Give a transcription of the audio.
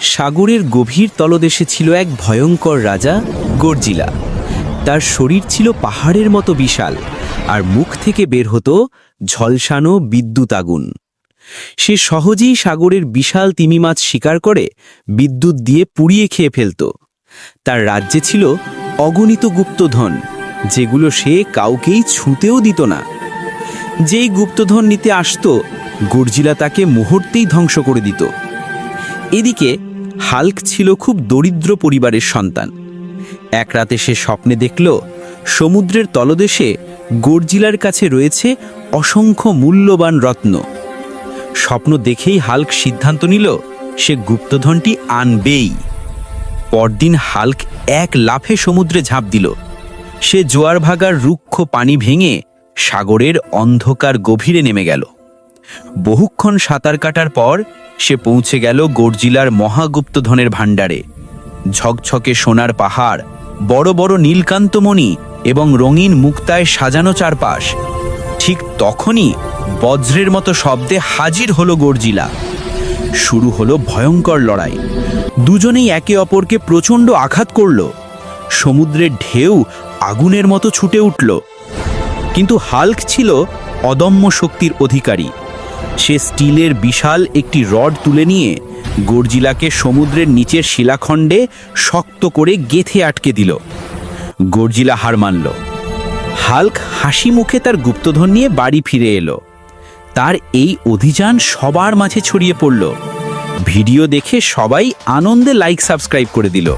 সাগরের গভীর তলদেশে ছিল এক ভয়ঙ্কর রাজা, গর্জিলা। তার শরীর ছিল পাহাড়ের মতো বিশাল আর মুখ থেকে বের হতো ঝলসানো বিদ্যুৎ আগুন। সে সহজেই সাগরের বিশাল তিমি মাছ শিকার করে বিদ্যুৎ দিয়ে পুড়িয়ে খেয়ে ফেলত। তার রাজ্যে ছিল অগণিত গুপ্তধন, যেগুলো সে কাউকেই ছুঁতেও দিত না। যেই গুপ্তধন নিতে আসতো, গর্জিলা তাকে মুহূর্তেই ধ্বংস করে দিত। এদিকে হাল্ক ছিল খুব দরিদ্র পরিবারের সন্তান। এক রাতে সে স্বপ্নে দেখল, সমুদ্রের তলদেশে গর্জিলার কাছে রয়েছে অসংখ্য মূল্যবান রত্ন। স্বপ্ন দেখেই হাল্ক সিদ্ধান্ত নিল, সে গুপ্তধনটি আনবেই। পরদিন হাল্ক এক লাফে সমুদ্রে ঝাঁপ দিল। সে জোয়ার ভাগার রুক্ষ পানি ভেঙে সাগরের অন্ধকার গভীরে নেমে গেল। বহুক্ষণ সাঁতার কাটার পর সে পৌঁছে গেল গর্জিলার মহাগুপ্তধনের ভাণ্ডারে। ঝকঝকে সোনার পাহাড়, বড় বড় নীলকান্তমণি এবং রঙিন মুক্তায় সাজানো চারপাশ। ঠিক তখনই বজ্রের মতো শব্দে হাজির হলো গর্জিলা। শুরু হলো ভয়ঙ্কর লড়াই। দুজনেই একে অপরকে প্রচণ্ড আঘাত করল। সমুদ্রের ঢেউ আগুনের মতো ছুটে উঠল। কিন্তু হাল্ক ছিল অদম্য শক্তির অধিকারী। সে স্টিলের বিশাল একটি রড তুলে নিয়ে গর্জিলাকে সমুদ্রের নিচের শিলাখণ্ডে শক্ত করে গেথে আটকে দিল। গর্জিলা হার মানল। হাল্ক হাসি মুখে তার গুপ্তধন নিয়ে বাড়ি ফিরে এলো। তার এই অভিযান সবার মাঝে ছড়িয়ে পড়ল। ভিডিও দেখে সবাই আনন্দে লাইক সাবস্ক্রাইব করে দিল।